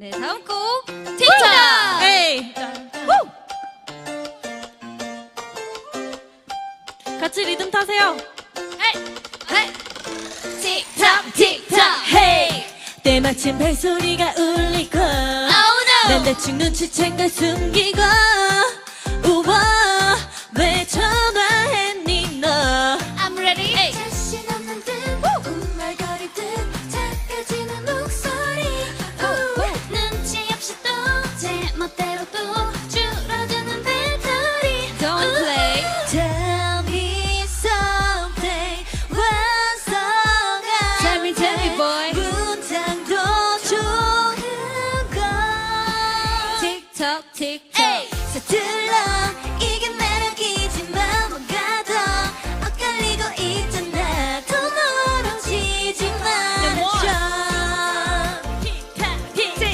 네, 다음 곡 틱톡. 에이. 같이 리듬 타세요. 틱톡 틱톡. 헤이. 때마침 벨소리가 울리고 Oh 난 no. 대충 눈치챈 걸 숨기고 틱톡. 서툴러. 이게 매력이지만 뭔가 더 엇갈리고 있잖아. 더 멀어지지 말아줘 틱톡.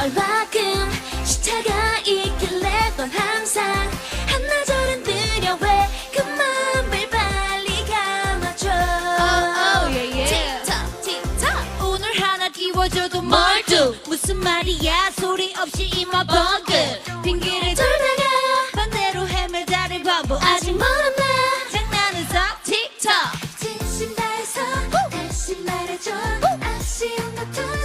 얼마큼 시차가 있길래 넌 항상 한나절은 느려 왜 그 맘을 빨리 감아줘. Oh, yeah, yeah. 틱톡 틱톡. 오늘 하나 끼워줘도 멀뚱. 무슨 말이야? 소리 없이 이마 벙긋 핑계를 돌다가 반대로 헤매다를 반복 아직 멀었나? 장난은 석 틱톡 진심 다해서 다시 말해줘. 아쉬운 같은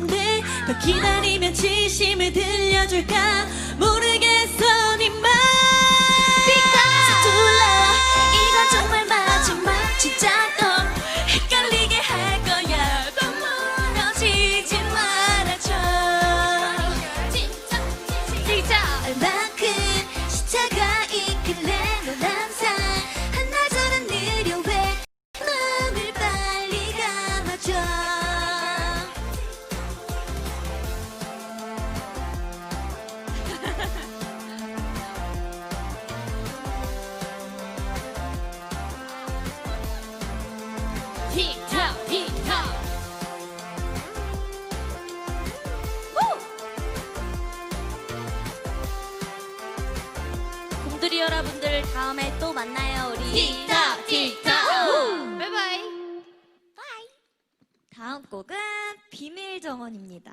가득한데 더 기다리면 진심을 들려줄까? 모르 곰돌이 여러분들 다음에 또 만나요 우리. 틱톡 틱톡 바이바이. 다음 곡은 비밀 정원입니다